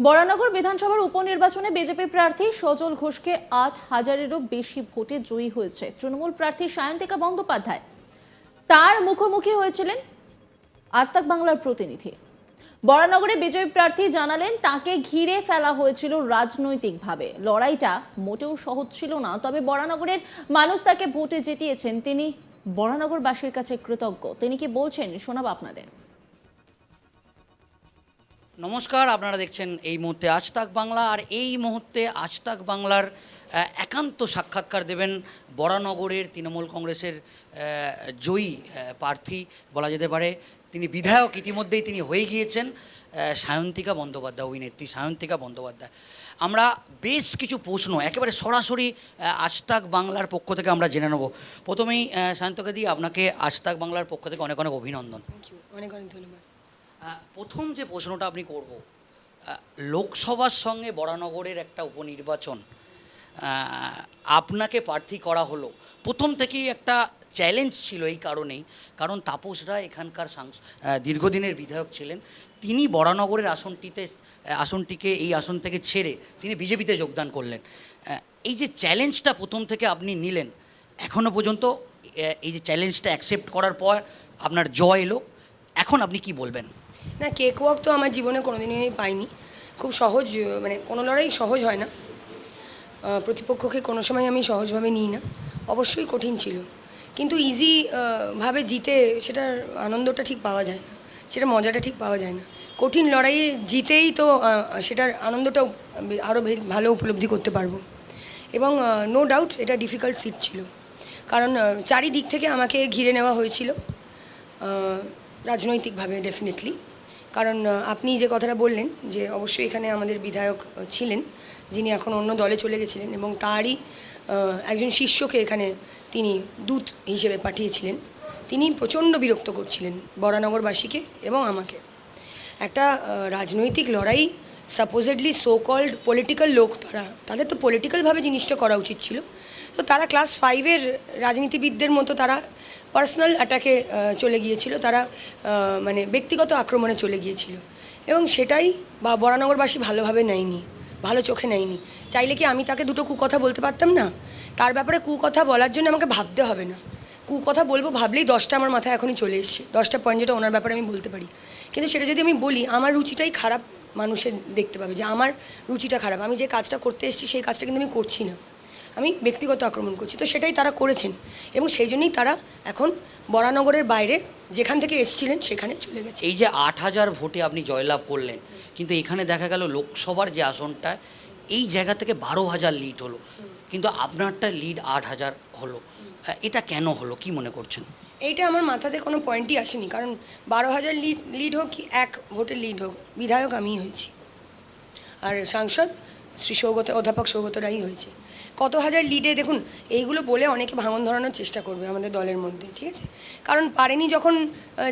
বরানগর বিধানসভার উপনির্বাচনে বিজেপি প্রার্থী সজল ঘোষকে আট হাজারেরও বেশি ভোটে জয়ী হয়েছে। তৃণমূল প্রার্থী সায়ন্তিকা বন্দ্যোপাধ্যায় তার মুখোমুখি হয়েছিলেন আস্তাক বাংলার প্রতিনিধি। বরানগরে বিজেপি প্রার্থী জানালেন, তাকে ঘিরে ফেলা হয়েছিল রাজনৈতিকভাবে। লড়াইটা মোটেও সহজ ছিল না। তবে বরানগরের মানুষ তাকে ভোটে জিতিয়েছেন। তিনি বরানগরবাসীর কাছে কৃতজ্ঞ। তিনি কি বলছেন শোনাব আপনাদের? নমস্কার আপনারা দেখছেন এই মুহূর্তে আজতাক বাংলা আর এই মুহূর্তে আজতাক বাংলার একান্ত সাক্ষাৎকার দেবেন বরানগরের তৃণমূল কংগ্রেসের জয়ী প্রার্থী বলা যেতে পারে। তিনি বিধায়ক ইতিমধ্যেই তিনি হয়ে গিয়েছেন সায়ন্তিকা বন্দ্যোপাধ্যায় অভিনেত্রী সায়ন্তিকা বন্দ্যোপাধ্যায়। আমরা বেশ কিছু প্রশ্ন একেবারে সরাসরি আজতাক বাংলার পক্ষ থেকে আমরা জেনে নেব। প্রথমেই আহ, সায়ন্তকা দি আপনাকে আজতাক বাংলার পক্ষ থেকে অনেক অনেক অভিনন্দন। অনেক অনেক ধন্যবাদ। প্রথম যে প্রশ্নটা আপনি করব লোকসভার সঙ্গে বরানগরের একটা উপনির্বাচন আপনাকে প্রার্থী করা হলো। প্রথম থেকেই একটা চ্যালেঞ্জ ছিল এই কারণেই, কারণ তাপস রায় এখানকার দীর্ঘদিনের বিধায়ক ছিলেন। তিনি বরানগরের আসনটিতে আসনটিকে, এই আসন থেকে ছেড়ে তিনি বিজেপিতে যোগদান করলেন। এই যে চ্যালেঞ্জটা প্রথম থেকে আপনি নিলেন এখনও পর্যন্ত এই যে চ্যালেঞ্জটা অ্যাকসেপ্ট করার পর আপনার জয় এলো। এখন আপনি কি বলবেন? না কেক ওয়াক তো আমার জীবনে কোনোদিনই আমি পাইনি। খুব সহজ মানে কোনো লড়াই সহজ হয় না। প্রতিপক্ষকে কোনো সময় আমি সহজভাবে নিই না। অবশ্যই কঠিন ছিল। কিন্তু ইজি ভাবে জিতে সেটার আনন্দটা ঠিক পাওয়া যায় না। সেটা মজাটা ঠিক পাওয়া যায় না। কঠিন লড়াইয়ে জিতেই তো সেটার আনন্দটা আরও ভালো উপলব্ধি করতে পারব। এবং নো ডাউট এটা ডিফিকাল্ট সিট ছিল। কারণ চারিদিক থেকে আমাকে ঘিরে নেওয়া হয়েছিল। রাজনৈতিকভাবে ডেফিনেটলি কারণ আপনি যে কথাটা বললেন যে অবশ্যই এখানে আমাদের বিধায়ক ছিলেন, যিনি এখন অন্য দলে চলে গেছিলেন এবং তারই একজন শিষ্যকে এখানে তিনি দূত হিসেবে পাঠিয়েছিলেন। তিনি প্রচণ্ড বিরক্ত করছিলেন বরানগরবাসীকে এবং আমাকে। একটা রাজনৈতিক লড়াই সাপোজেডলি সো কল্ড পলিটিক্যাল লোক তারা। তাদের তো পলিটিক্যালভাবে জিনিসটা করা উচিত ছিল। তো তারা ক্লাস ফাইভের রাজনীতিবিদদের মতো তারা পার্সোনাল অ্যাটাকে চলে গিয়েছিল। তারা মানে ব্যক্তিগত আক্রমণে চলে গিয়েছিল। এবং সেটাই বা বরানগরবাসী ভালোভাবে নেয়নি, ভালো চোখে নেয়নি। চাইলে কি আমি তাকে দুটো কুকথা বলতে পারতাম না? তার ব্যাপারে কুকথা বলার জন্য আমাকে ভাবতে হবে না। কুকথা বলব ভাবলেই দশটা আমার মাথায় এখনই চলে এসছে। দশটা পয়েন্ট যেটা ওনার ব্যাপারে আমি বলতে পারি। কিন্তু সেটা যদি আমি বলি, আমার রুচিটাই খারাপ মানুষের দেখতে পাবে যে আমার রুচিটা খারাপ। আমি যে কাজটা করতে এসেছি, সেই কাজটা কিন্তু আমি করছি না। আমি ব্যক্তিগত আক্রমণ করছি। তো সেটাই তারা করেছেন এবং সেই জন্যই তারা এখন বরানগরের বাইরে যেখান থেকে এসেছিলেন, সেখানে চলে গেছে। এই যে আট হাজার ভোটে আপনি জয়লাভ করলেন, কিন্তু এখানে দেখা গেল লোকসভার যে আসনটা, এই জায়গা থেকে বারো হাজার লিড হলো। কিন্তু আপনারটা লিড আট হাজার হলো। এটা কেন হলো? কি মনে করছেন? এইটা আমার মাথাতে কোনো পয়েন্টই আসেনি। কারণ বারো হাজার লিড লিড হোক কি এক ভোটের লিড হোক, বিধায়ক আমিই হয়েছি। আর সাংসদ শ্রী সৌগত অধ্যাপক সৌগত রাই হয়েছে। কত হাজার লিডে দেখুন, এইগুলো বলে অনেকে ভাঙন ধরানোর চেষ্টা করবে আমাদের দলের মধ্যে, ঠিক আছে? কারণ পারেনি যখন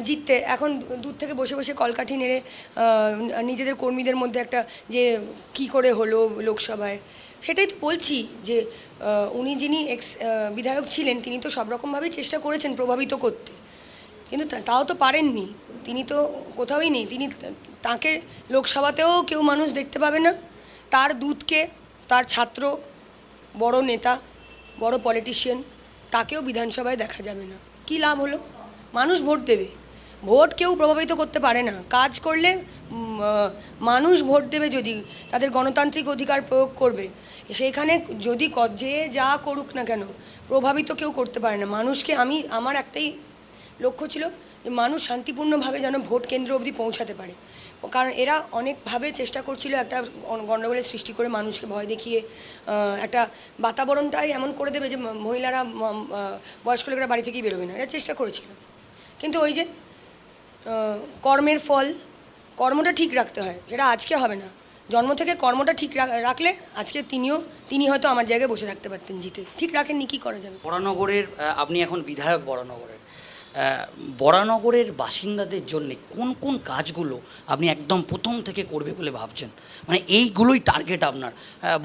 জিততে, এখন দূর থেকে বসে বসে কলকাঠি নেড়ে নিজেদের কর্মীদের মধ্যে একটা যে কি করে হলো লোকসভায়, সেটাই তো বলছি যে উনি যিনি এক্স বিধায়ক ছিলেন, তিনি তো সব রকমভাবেই চেষ্টা করেছেন প্রভাবিত করতে। কিন্তু তাও তো পারেননি। তিনি তো কোথাওই নেই, তিনি তাকে লোকসভাতেও কেউ মানুষ দেখতে পাবে না। তার দূতকে, তার ছাত্র, বড় নেতা, বড় পলিটিশিয়ান তাকেও বিধানসভায় দেখা যাবে না। কী লাভ হলো? মানুষ ভোট দেবে। ভোট কেউ প্রভাবিত করতে পারে না। কাজ করলে মানুষ ভোট দেবে যদি তাদের গণতান্ত্রিক অধিকার প্রয়োগ করবে। সেইখানে যদি যে যা করুক না কেন, প্রভাবিত কেউ করতে পারে না। মানুষকে আমি, আমার একটাই লক্ষ্য ছিল যে মানুষ শান্তিপূর্ণভাবে যেন ভোট কেন্দ্র অবধি পৌঁছাতে পারে। কারণ এরা অনেকভাবে চেষ্টা করছিল একটা গণ্ডগোলের সৃষ্টি করে মানুষকে ভয় দেখিয়ে একটা বাতাবরণটাই এমন করে দেবে যে মহিলারা বয়স্ক লোকেরা বাড়ি থেকেই বেরোবে না। এরা চেষ্টা করেছিল। কিন্তু ওই যে কর্মের ফল, কর্মটা ঠিক রাখতে হয় সেটা আজকে হবে না। জন্ম থেকে কর্মটা ঠিক রাখলে আজকে তিনিও, তিনি হয়তো আমার জায়গায় বসে থাকতে পারতেন জিতে। ঠিক রাখেননি, কী করা যাবে? বরানগরের আপনি এখন বিধায়ক বরানগরের বরানগরের বাসিন্দাদের জন্য কোন কোন কাজগুলো আপনি একদম প্রথম থেকে করবে বলে ভাবছেন? মানে এইগুলোই টার্গেট আপনার।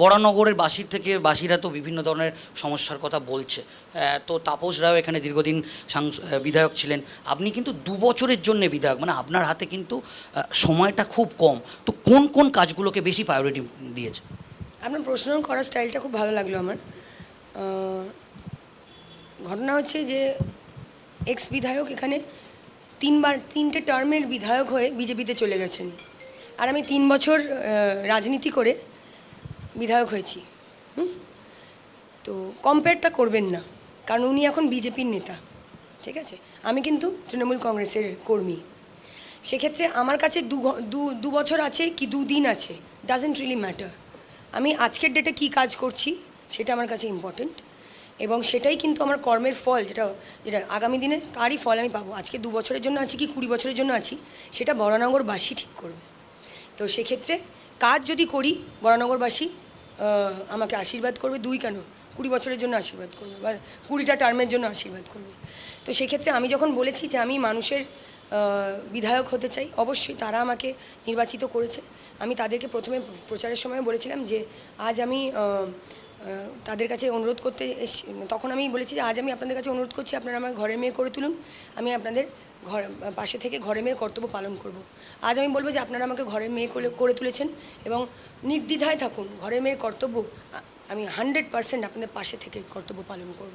বরানগরের বাসির থেকে বাসীরা তো বিভিন্ন ধরনের সমস্যার কথা বলছে। তো তাপস রাও এখানে দীর্ঘদিন বিধায়ক ছিলেন। আপনি কিন্তু দু বছরের জন্য বিধায়ক। মানে আপনার হাতে কিন্তু সময়টা খুব কম। তো কোন কোন কাজগুলোকে বেশি প্রায়োরিটি দিয়েছে? আপনার প্রশ্ন করার স্টাইলটা খুব ভালো লাগল আমার। ঘটনা হচ্ছে যে এক্স বিধায়ক এখানে তিনবার, তিনটে টার্মের বিধায়ক হয়ে বিজেপিতে চলে গেছেন। আর আমি তিন বছর রাজনীতি করে বিধায়ক হয়েছি? তো কম্পেয়ারটা করবেন না, কারণ উনি এখন বিজেপির নেতা, ঠিক আছে? আমি কিন্তু তৃণমূল কংগ্রেসের কর্মী। সেক্ষেত্রে আমার কাছে দু দু বছর আছে কি দু দিন আছে ডাজেন্ট রিলি ম্যাটার আমি আজকের ডেটে কী কাজ করছি, সেটা আমার কাছে ইম্পর্টেন্ট এবং সেটাই কিন্তু আমার কর্মের ফল, যেটা যেটা আগামী দিনে তারই ফল আমি পাবো। আজকে দু বছরের জন্য আছি কি কুড়ি বছরের জন্য আছি, সেটা বরানগরবাসী ঠিক করবে। তো সেক্ষেত্রে কাজ যদি করি বরানগরবাসী আমাকে আশীর্বাদ করবে। দুই কেন? কুড়ি বছরের জন্য আশীর্বাদ করবে বা কুড়িটা টার্মের জন্য আশীর্বাদ করবে। তো সেক্ষেত্রে আমি যখন বলেছি যে আমি মানুষের বিধায়ক হতে চাই, অবশ্যই তারা আমাকে নির্বাচিত করেছে। আমি তাদেরকে প্রথমে প্রচারের সময় বলেছিলাম যে, আজ আমি তাদের কাছে অনুরোধ করতে এসছি। তখন আমি বলেছি যে, আজ আমি আপনাদের কাছে অনুরোধ করছি, আপনারা আমার ঘরের মেয়ে করে তুলুন। আমি আপনাদের ঘর, পাশে থেকে ঘরের মেয়ের কর্তব্য পালন করব। আজ আমি বলব যে, আপনারা আমাকে ঘরের মেয়ে করে তুলেছেন এবং নির্দ্বিধায় থাকুন। ঘরের মেয়ের কর্তব্য আমি হান্ড্রেড পার্সেন্ট আপনাদের পাশে থেকে কর্তব্য পালন করব।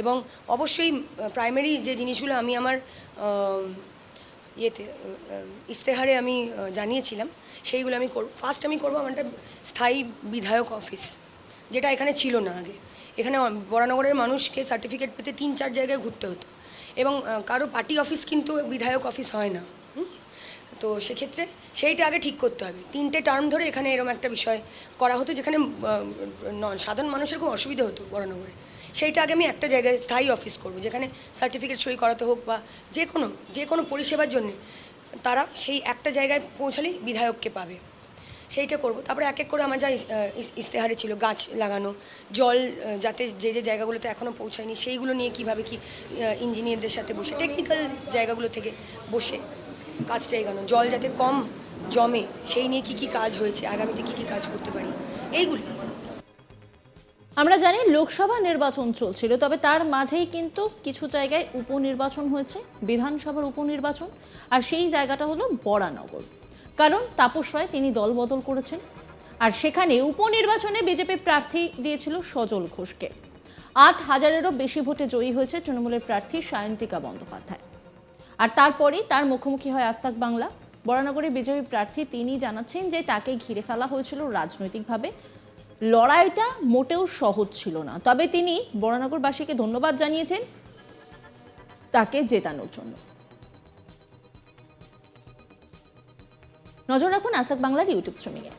এবং অবশ্যই প্রাইমারি যে জিনিসগুলো আমি আমার ইয়েতে ইশতেহারে আমি জানিয়েছিলাম, সেইগুলো আমি করব। ফার্স্ট আমি করব আমার একটা স্থায়ী বিধায়ক অফিস যেটা এখানে ছিল না আগে। এখানে বরানগরের মানুষকে সার্টিফিকেট পেতে তিন চার জায়গায় ঘুরতে হতো। এবং কারও পার্টি অফিস কিন্তু বিধায়ক অফিস হয় না? তো সেক্ষেত্রে সেইটা আগে ঠিক করতে হবে। তিনটে টার্ম ধরে এখানে এরকম একটা বিষয় করা হতো যেখানে সাধারণ মানুষের খুব অসুবিধা হতো বরানগরে। সেইটা আগে আমি একটা জায়গায় স্থায়ী অফিস করব, যেখানে সার্টিফিকেট সই করাতে হোক বা যে কোনো যে কোনো পরিষেবার জন্য তারা সেই একটা জায়গায় পৌঁছালেই বিধায়ককে পাবে। সেইটা করব। তারপরে এক এক করে আমার যা ইস- আহ, ইস- ইশতেহারে ছিল গাছ লাগানো জল যাতে যে যে জায়গাগুলোতে এখনও পৌঁছায়নি সেইগুলো নিয়ে কীভাবে কি ইঞ্জিনিয়ারদের সাথে বসে টেকনিক্যাল জায়গাগুলো থেকে বসে কাজটা এগানো জল যাতে কম জমে সেই নিয়ে কি কি কাজ হয়েছে আগামীতে কি কি কাজ করতে পারি এইগুলি। আমরা জানি লোকসভা নির্বাচন চলছিল তবে তার মাঝেই কিন্তু কিছু জায়গায় উপনির্বাচন হয়েছে বিধানসভার উপনির্বাচন আর সেই জায়গাটা হলো বরানগর। কারণ তাপস রায় তিনি দল বদল করেছেন। আর সেখানে উপনির্বাচনে বিজেপি প্রার্থী দিয়েছিল সজল ঘোষকে। আট হাজারেরও বেশি ভোটে জয়ী হয়েছে তৃণমূলের প্রার্থী সায়ন্তিকা বন্দ্যোপাধ্যায়। আর তারপরেই তার মুখোমুখি হয় আস্তাক বাংলা। বরানগরের বিজয়ী প্রার্থী তিনি জানাচ্ছেন যে তাকে ঘিরে ফেলা হয়েছিল রাজনৈতিকভাবে। লড়াইটা মোটেও সহজ ছিল না। তবে তিনি বরানগরবাসীকে ধন্যবাদ জানিয়েছেন তাকে জেতানোর জন্য। নজর রাখুন আস্তাক বাংলার ইউটিউব স্ট্রিমিংয়ে।